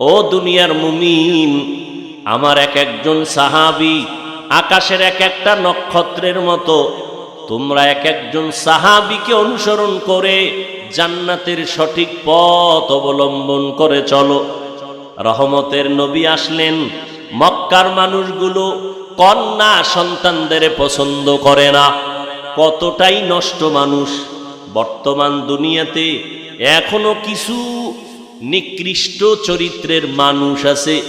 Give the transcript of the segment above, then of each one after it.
ও দুনিয়ার মুমিন, আমার এক একজন সাহাবি আকাশের এক একটা নক্ষত্রের মতো, তোমরা এক একজন সাহাবিকে অনুসরণ করে জান্নাতের সঠিক পথ অবলম্বন করে চলো। রহমতের নবী আসলেন, মক্কার মানুষগুলো কন্যা সন্তানদের পছন্দ করে না, কতটাই নষ্ট মানুষ। বর্তমান দুনিয়াতে এখনও কিছু নিকৃষ্ট চরিত্রের মানুষ আছে।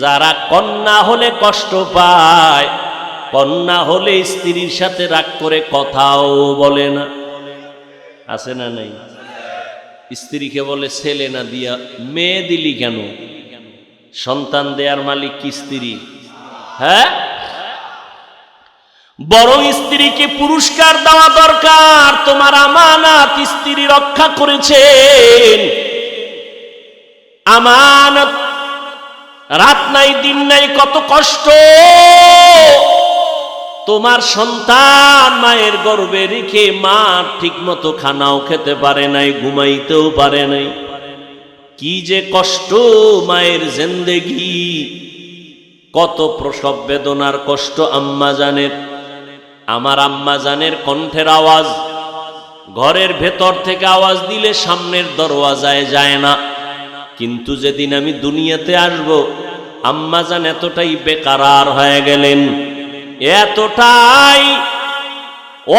যারা কন্যা হলে কষ্ট পায়, কন্যা হলে স্ত্রীর সাথে রাগ করে কথাও বলে না। আছে না নাই? স্ত্রীকে বলে, ছেলে না দিয়া, মেয়ে দিলি কেন? সন্তান দেয়ার মালিক কি স্ত্রী? হ্যাঁ? বড় স্ত্রীকে পুরস্কার দেওয়া দরকার। তোমার আমানাত স্ত্রী রক্ষা করেছেন। আমানত রাত নাই, দিন নাই, কত কষ্ট। তোমার সন্তান মায়ের গর্বে রেখে মা ঠিক মতো খানাও খেতে পারে নাই, ঘুমাইতেও পারে নাই। কি যে কষ্ট মায়ের জেন্দেগি। কত প্রসব বেদনার কষ্ট আম্মা জানের। আমার আম্মা জানের কণ্ঠের আওয়াজ। ঘরের ভেতর থেকে আওয়াজ দিলে সামনের দরওয়াজায় যায় না। কিন্তু যেদিন আমি দুনিয়াতে আসব, আম্মা জান এতটাই বেকারার হয়ে গেলেন। এতটাই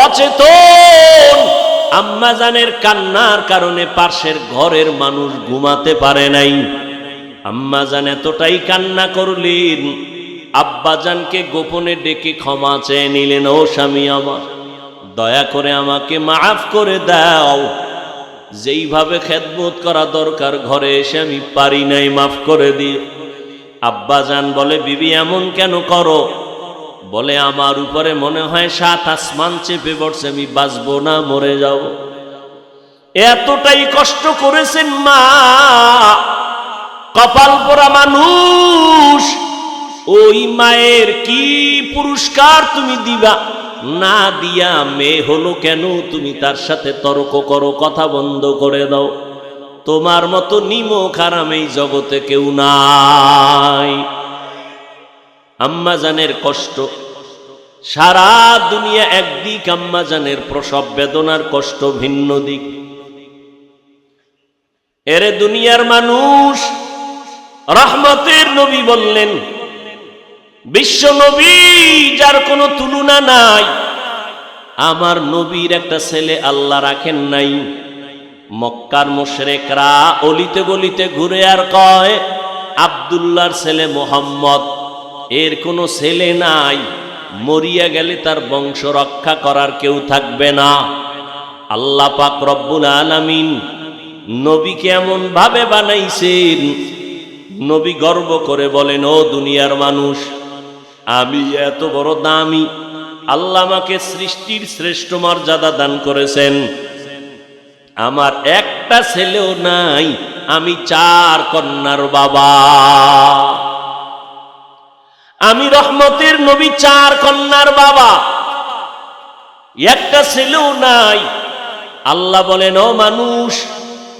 অচেতন। আম্মা জানের কান্নার কারণে পাশের ঘরের মানুষ ঘুমাতে পারে নাই। আম্মা জান এতটাই কান্না করলেন আব্বাজানকে গোপনে ডেকে ক্ষমা চেয়ে নিলেন, ও স্বামী আমার, দয়া করে আমাকে মাফ করে দাও। যেইভাবে খেদমত করা দরকার, ঘরে এসে আমি পারি নাই, মাফ করে দিও আব্বাজান বলে, বিবি, এমন কেন করো? বলে, আমার উপরে মনে হয় সাত আসমান চেপে পড়ছে, আমি বাঁচবো না, মরে যাব। এতটাই কষ্ট করেছেন মা। কপাল পোড়া মানুষ, ওই মায়ের কি পুরস্কার তুমি দিবা? না দিয়া মেয়ে হলো কেন? তুমি তার সাথে তর্ক করো, কথা বন্ধ করে দাও। তোমার মতো নিমো খারাম এই জগতে কেউ নাই। আম্মাজানের কষ্ট। সারা দুনিয়া একদিক আম্মাজানের প্রসব বেদনার কষ্ট, ভিন্ন দিক। এরে দুনিয়ার মানুষ, রহমতের নবী বললেন বিশ্ব নবী, যার কোনো তুলনা নাই। আমার নবীর একটা ছেলে আল্লাহ রাখেন নাই। মক্কার মোশরেকরা অলিতে গলিতে ঘুরে আর কয় আবদুল্লার ছেলে মোহাম্মদ, এর কোনো ছেলে নাই। মরিয়া গেলে তার বংশ রক্ষা করার কেউ থাকবে না। আল্লাহ পাক রব্বুল আলামিন নবীকে এমন ভাবে বানাইছেন, নবী গর্ব করে বলেন, ও দুনিয়ার মানুষ আমি এত বড় দামি। আল্লাহ আমাকে সৃষ্টির শ্রেষ্ঠ মর্যাদা দান করেছেন। আমার একটা ছেলেও নাই, আমি চার কন্যার বাবা। আমি রহমতের নবী, চার কন্যার বাবা। একটা ছেলেও নাই। আল্লাহ বলেন, ও মানুষ,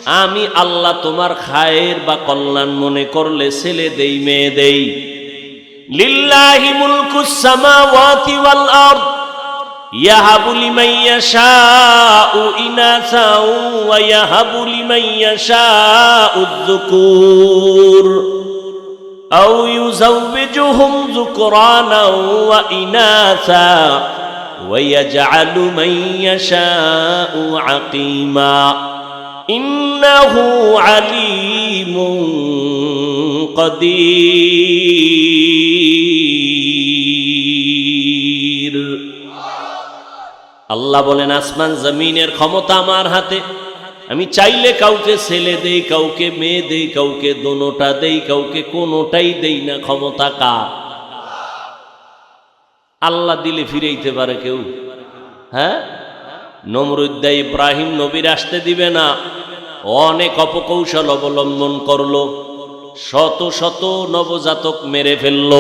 আমি আল্লাহ তোমার খায়ের বা কল্যাণ মনে করলে ছেলে দেই, মেয়ে দেই। লিল্লাহি মুলকুস সামাওয়াতি ওয়াল আরদ ইয়াহাবু লিমান ইয়াশাউ ইনাসা ওয়া ইয়াহাবু লিমান ইয়াশাউ যুকুর আও ইউযাওবিজুহুম যুকরানা ওয়া ইনাসা ويجعل من يشاء عقيما إنه عليم قدير আল্লাহ বলেন, আসমান জমিনের ক্ষমতা আমার হাতে। আমি চাইলে কাউকে ছেলে দেই, কাউকে মেয়ে দেই, কাউকে দোনোটা দেই, কাউকে কোনোটাই দেই না। ক্ষমতা কার? আল্লাহ দিলে ফিরেইতে পারে কেউ। হ্যাঁ? নমরুদ্দা ইব্রাহিম নবীর আসতে দিবে না। অনেক অপকৌশল অবলম্বন করল। শত শত নবজাতক মেরে ফেলল।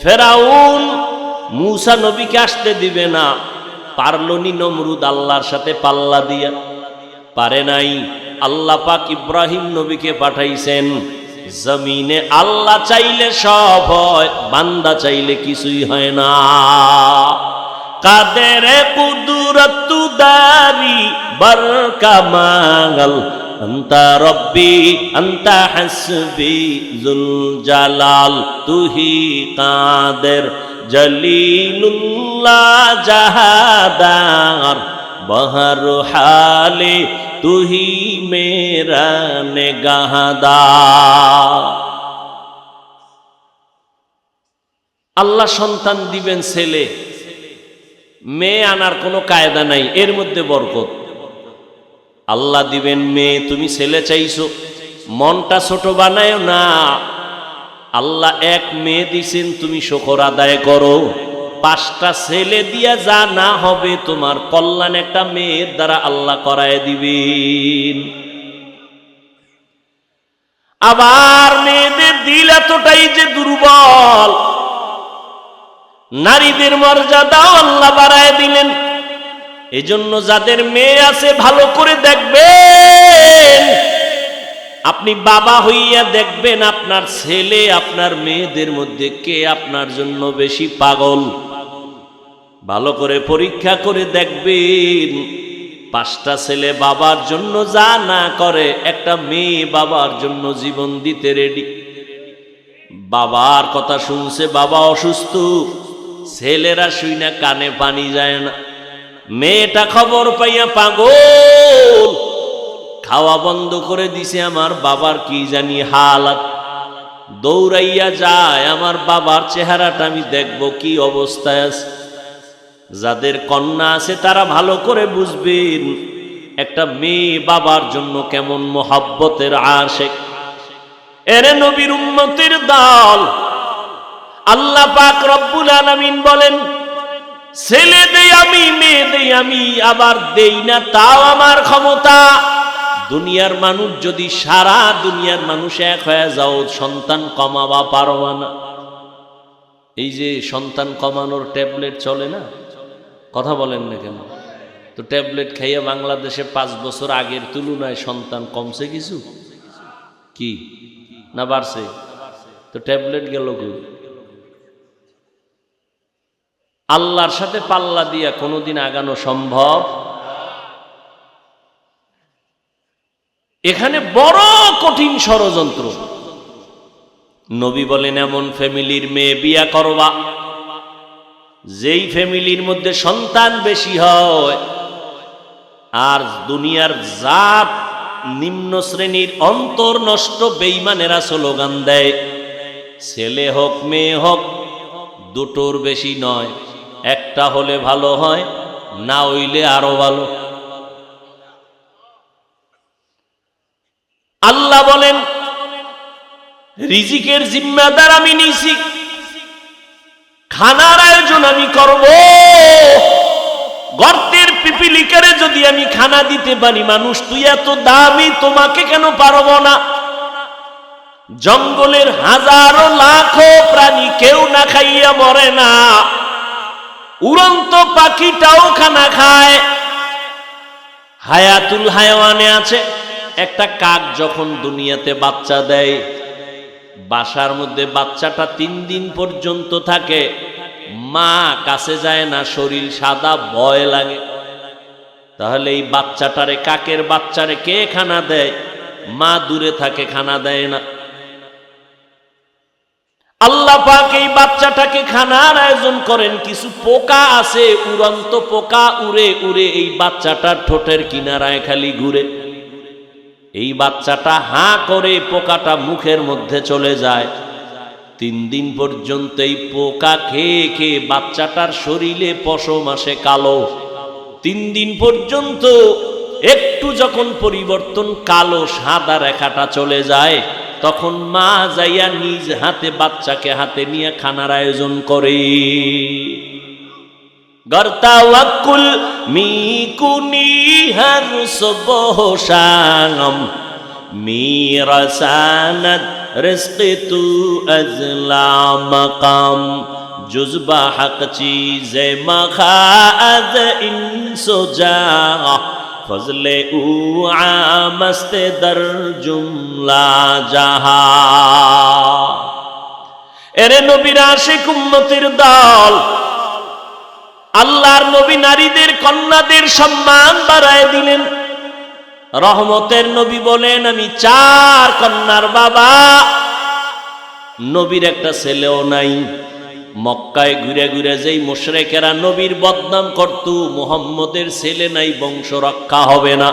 ফেরাউন, মুসা নবীকে আসতে দিবে না। পারলনি নমরুদ আল্লাহর সাথে পাল্লা দিয়া। পারে নাই। আল্লাহ পাক ইব্রাহিম নবীকে পাঠাইছেন, জমিনে আল্লাহ চাইলে সব হয়, বান্দা চাইলে কিছুই হয় না। কাদের কুদুরতু দারি বর মাঙ্গল, আন্তা রব্বি, আন্তা হাসবি, জুল জালাল তুহি কাদের জলিলুল্লাহ জাহাদার বহর হালে তুহি মেরা নেগাহাদা আল্লাহ সন্তান দিবেন ছেলে, মেয়ে আনার কোনো কায়দা নাই, এর মধ্যে বরকত। আল্লাহ দিবেন মেয়ে, তুমি ছেলে চাইছো, মনটা ছোট বানায় না। আল্লাহ এক মেয়ে দিছেন, তুমি শকর আদায় করো। পাঁচটা ছেলে দিয়া যা না হবে, তোমার কল্যাণ একটা মেয়ের দ্বারা আল্লাহ করায় দিবেন। আবার মেয়েদের দিল এতটাই যে দুর্বল। নারীদের মর্যাদাও আল্লাহ বাড়ায় দিলেন। এজন্য যাদের মেয়ে আছে, ভালো করে দেখবেন। আপনি বাবা হইয়া দেখবেন আপনার ছেলে, আপনার মেয়েদের মধ্যে কে আপনার জন্য বেশি পাগল? ভালো করে পরীক্ষা করে দেখবেন, পাঁচটা ছেলে বাবার জন্য যা না করে, একটা মেয়ে বাবার জন্য জীবন দিতে রেডি বাবার কথা শুনছে, বাবা অসুস্থ। ছেলেরা শুই না কানে পানি যায় না। মেয়েটা খবর পাইয়া পাগল। খাওয়া বন্ধ করে দিছে আমার বাবার কি জানি হালাত। দৌড়াইয়া যায় আমার বাবার চেহারাটা আমি দেখব কি অবস্থায় আছে। যাদের কন্যা আছে তারা ভালো করে বুঝবেন, একটা মেয়ে বাবার জন্য কেমন মোহাব্বতের আশেক। এরে নবীর উন্নতির দল। আল্লাহ পাক রব্বুল আলামিন বলেন, ছেলে দেই আমি, মেয়ে দেই আমি, আবার দেই না, তাও আমার ক্ষমতা। দুনিয়ার মানুষ যদি সারা দুনিয়ার মানুষ এক হয়ে যাও, সন্তান কমাবা পারবা না। এই যে সন্তান কমানোর ট্যাবলেট চলে না? কথা বলেন না কেন? তো ট্যাবলেট খাইয়ে বাংলাদেশে পাঁচ বছর আগের তুলনায় সন্তান কমছে কিছু? কি? না বাড়ছে? তো ট্যাবলেট গেল কই? আল্লাহর সাথে পাল্লা দিয়া কোনোদিন আগানো সম্ভব? এখানে বড় কঠিন ষড়যন্ত্র। নবী বলেন, এমন ফ্যামিলির মেয়ে বিয়া করবা, যেই ফ্যামিলির মধ্যে সন্তান বেশি হয়, আর দুনিয়ার জাত নিম্ন শ্রেণির অন্তর নষ্ট বেইমানেরা স্লোগান দেয়, ছেলে হোক, মেয়ে হোক, দুটোর বেশি নয়, একটা হলে ভালো হয়, না হইলে আরও ভালো। আল্লাহ বলেন, রিজিকের জিম্মাদার আমি নিছি খানার আয়োজন আমি করব। গর্তের পিপিলিকারে যদি আমি খানা দিতে পারি, মানুষ, তুই এত দামি, তোমাকে কেন পারব না? জঙ্গলের হাজারো লাখো প্রাণী কেউ না খাইয়া মরে না। উড়ন্ত পাখিটাও খানা খায়। হায়াতুল হায়ওয়ানে আছে। একটা কাক যখন দুনিয়াতে বাচ্চা দেয়, বাসার মধ্যে বাচ্চাটা তিন দিন পর্যন্ত থাকে, মা কাছে যায় না, শরীর সাদা, ভয় লাগে। তাহলে এই বাচ্চাটারে, কাকের বাচ্চারে কে খানা দেয়? মা দূরে থাকে, খানা দেয় না। আল্লাহ পাক এই বাচ্চাটাকে খানার আয়োজন করেন। কিছু পোকা আছে, উড়ন্ত পোকা উড়ে উড়ে এই বাচ্চাটার ঠোঁটের কিনারায় খালি ঘুরে। এই বাচ্চাটা হাঁ করে পোকাটা মুখের মধ্যে চলে যায়। তিন দিন পর্যন্ত এই পোকা খেয়ে খেয়ে বাচ্চাটার শরীরে পশম আসে কালো। তিন দিন পর্যন্ত একটু যখন পরিবর্তন কালো সাদা রেখাটা চলে যায়, তখন মা যাইয়া নিজ হাতে বাচ্চাকে হাতে নিয়ে খানার আয়োজন করে। গর্তা ওয়াকুল মি কুনি হর সুবহ শাম রিস্ক তু আজলা মকাম জুজবা হক চিজ মখা আজ জা ফজলে উ আমস্তে দর জুমলা জাহা এরে নবীর আশিক উম্মতির দল আল্লাহর নবী নারীদের, কন্যাদের সম্মান বাড়ায় দিলেন। রহমতের নবী বলেন, আমি চার কন্যার বাবা। নবীর একটা ছেলেও নাই। মক্কায় ঘুরে ঘুরে যেই মুশরেকেরা নবীর বদনাম করত, মুহাম্মদের ছেলে নাই, বংশ রক্ষা হবে না।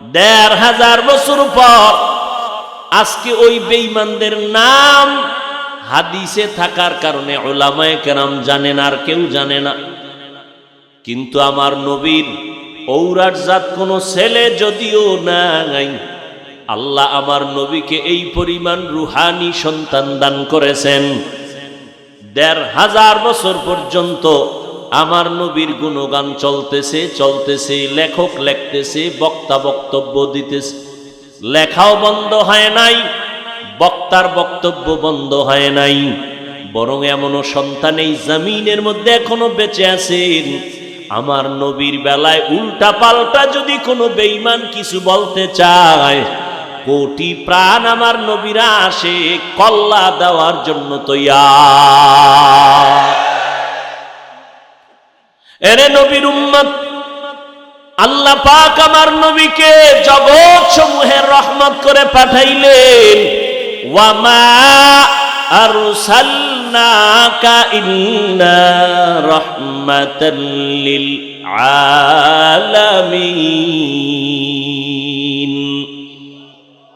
দেড় হাজার বছর পর আজকে ওই বেঈমানদের নাম হাদিসে থাকার কারণে ওলামায়ে কেরাম জানেন আর কেউ জানে না। কিন্তু আমার নবীর ঔরাট জাত কোনো ছেলে যদিও নাই। আল্লাহ আমার নবীকে এই পরিমাণ রুহানি সন্তান দান করেছেন। দেড় হাজার বছর পর্যন্ত আমার নবীর গুণগান চলতেছে চলতেছে, লেখক লেখতেছে, বক্তা বক্তব্য দিতেছে। লেখাও বন্ধ হয় নাই, বক্তার বক্তব্য বন্ধ হয় নাই। বরং এমনও সন্তান এই জমিনের মধ্যে এখনও বেঁচে আছেন। আমার নবীর বেলায় উল্টা পাল্টা যদি কোনো বেইমান কিছু বলতে চায়, কোটি প্রাণ আমার নবীরা আসে কল্লা দেওয়ার জন্য তৈয়া এরে নবীর উম্মত, আল্লাহ পাক আমার নবীকে জগৎ সমূহের রহমত করে পাঠাইলেন। ওয়ামা আরসালনাকা ইল্লা রাহমাতাল লিল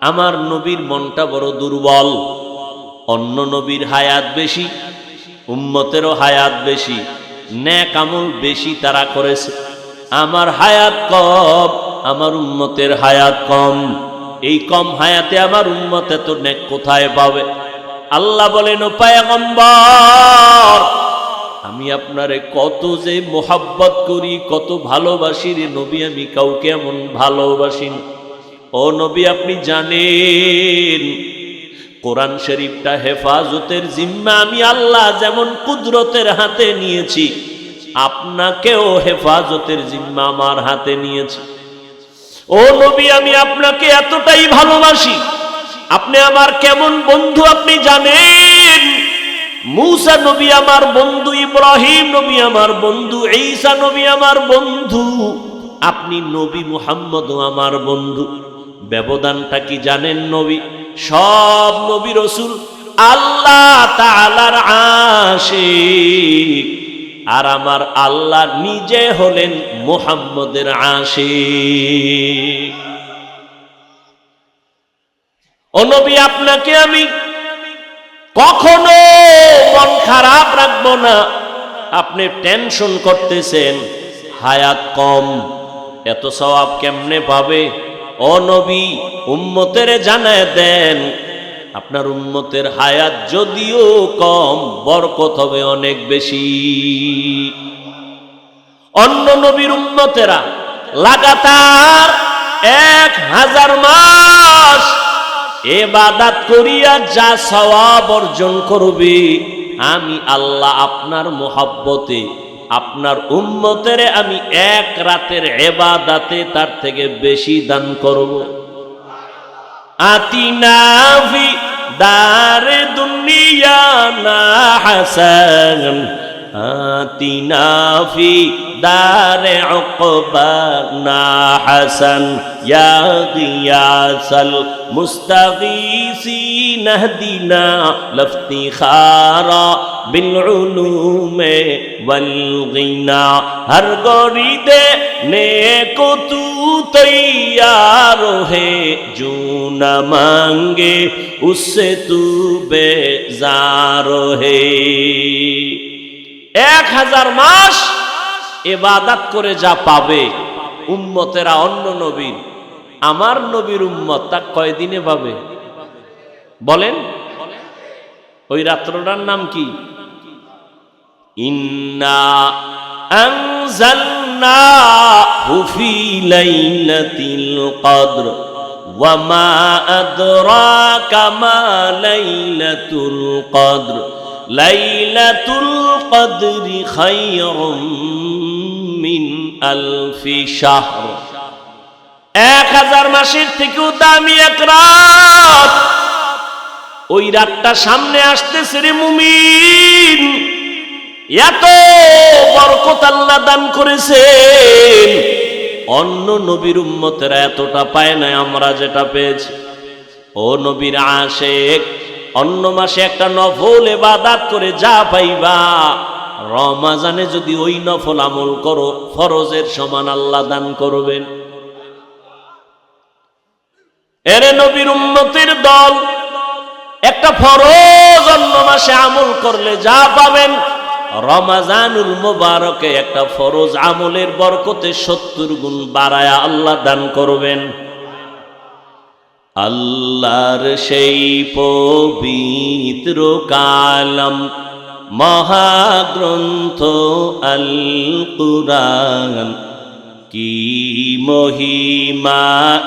আমার নবীর মনটা বড় দুর্বল, অন্য নবীর হায়াত বেশি, উম্মতেরও হায়াত বেশি ন্যাক আমল বেশি তারা করেছে। আমার হায়াত কম, আমার উম্মতের হায়াত কম। এই কম হায়াতে আমার উম্মত এত ন্যাক কোথায় পাবে? আল্লাহ বলেন আমি আপনারে কত যে মোহাব্বত করি, কত ভালোবাসি রে নবী, আমি কাউকে এমন ভালোবাসি ও নবী, আপনি জানেন, কোরআন শরীফটা হেফাজতের জিম্মা, আমি আল্লাহ যেমন কুদরতের হাতে নিয়েছি, আপনাকেও হেফাজতের জিম্মা আমার হাতে নিয়েছি। ও নবী, আমি আপনাকে এতটাই ভালোবাসি আপনি আমার কেমন বন্ধু আপনি জানেন? মুসা নবী আমার বন্ধু, ইব্রাহিম নবী আমার বন্ধু, ঈসা নবী আমার বন্ধু, আপনি নবী মুহাম্মদ আমার বন্ধু। ব্যবধানটা কি জানেন নবী? সব নবী রসুল আল্লাহ তাআলার আশিক। আর আমার আল্লাহ নিজে হলেন মুহাম্মদের আশিক। ও নবী, আপনাকে আমি কখনো মন খারাপ রাখব না। আপনি টেনশন করতেছেন, হায়াত কম, এত সওয়াব কেমনে পাবে? অনবী নবী, উম্মতের জানায় দেন, আপনার উম্মতের হায়াত যদিও কম, বরকত হবে অনেক বেশি। অন্য নবীর উম্মতেরা লাগাতার এক হাজার মাস এবাদাত করিয়া যা সওয়াব অর্জন করবে, আমি আল্লাহ আপনার মোহাব্বতে, আপনার উম্মতের আমি এক রাতের এবাদাতে তার থেকে বেশি দান করব। আতিনাফি দারে দুনিয়া না হাসান آتنا في دار عقبانا حسن يا غياث المستغيثين اهدنا لافتخارا بالعلوم والغنى ہر گوری دے نیکو تو تیار ہے جو نہ مانگے اس سے تو بیزار ہے এক হাজার মাস এবাদাত করে যা পাবে উম্মতেরা অন্য নবীর আমার নবীর উম্মত তা কয়দিনে পাবে বলেন ওই রাত্রটার নাম কি ইন্না أنزلناه في ليلة القدر وما أدراك ما ليلة القدر লাইলাতুল কদরি খায়রুম মিন আলফি শাহর। এক হাজার মাসের থেকেও দামি এক রাত। ওই রাতটা সামনে আসতেছে রে মুমিন। এত বরকত আল্লাহ দান করেছেন। অন্য নবীর উম্মতেরা এতটা পায় না আমরা যেটা পেয়েছি। ও নবীর আশেখ অন্য মাসে একটা নফল এবাদাত করে যা পাইবা। রমাজানে যদি ওই নফল আমল করো, ফরজের সমান আল্লাহ দান করবেন। এরে নবীর উন্নতির দল, একটা ফরজ অন্য মাসে আমল করলে যা পাবেন। রমাজানুল মোবারকে একটা ফরজ আমলের বরকতে সত্তর গুণ বাড়ায়া আল্লাহ দান করবেন। আল্লাহর সেই পবিত্র কালাম, মহাগ্রন্থ আল কুরআন কি মহিমা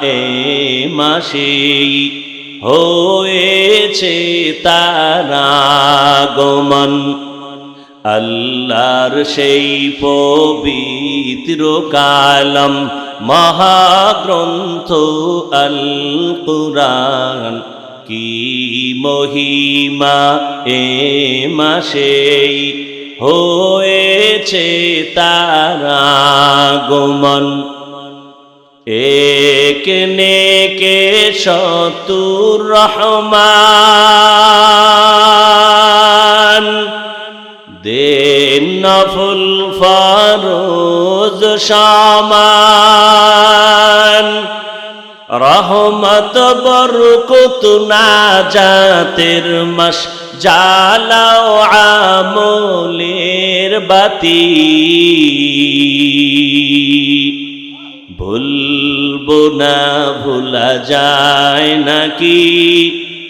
এ মাসে হয়েছে তারা গমন আল্লাহর সেই পবিত্র কালাম মহাগ্রন্থ আল কুরআন কি মহিমা এ মাসে হয়েছে তারা গমন এক নেকে শতুর রহমান দেন নফুল ফরোজ সমান রহমত বরকত না জাতের মাস জালাও আমলের বাতি। ভুলবো না, ভুলা যায় নাকি?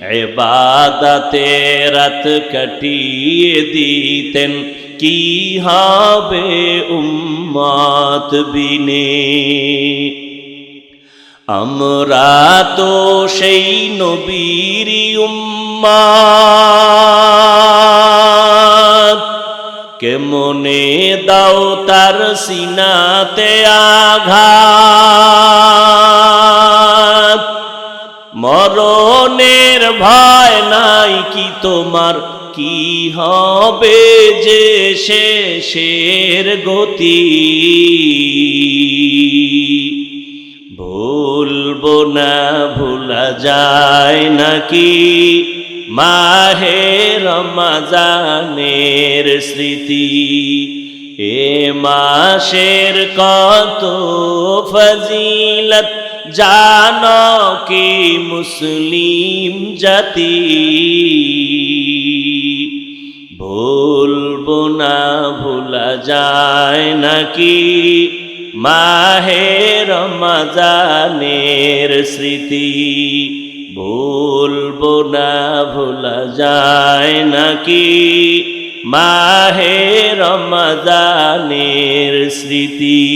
এবাদাতে রাত কাটিয়ে দিতেন, কি হবে উম্মত বিনে? আমরা তো সেই নবীর উম্মাত কেমনে দাও তার সিনাতে আঘাত? কি তোমার কি হবে যে শেষের গতি? ভুলবো না, ভুলা যায় নাকি? মাহে রমাজানের স্মৃতি, এ মাসের কত ফজিলত? জান কি মুসলিম জাতি? ভুলবো না, ভুলা যায় নাকি? মাহে রমাজানের স্মৃতি। ভুলবো না, ভুলা যায় নাকি? মাহে রমাজানের স্মৃতি।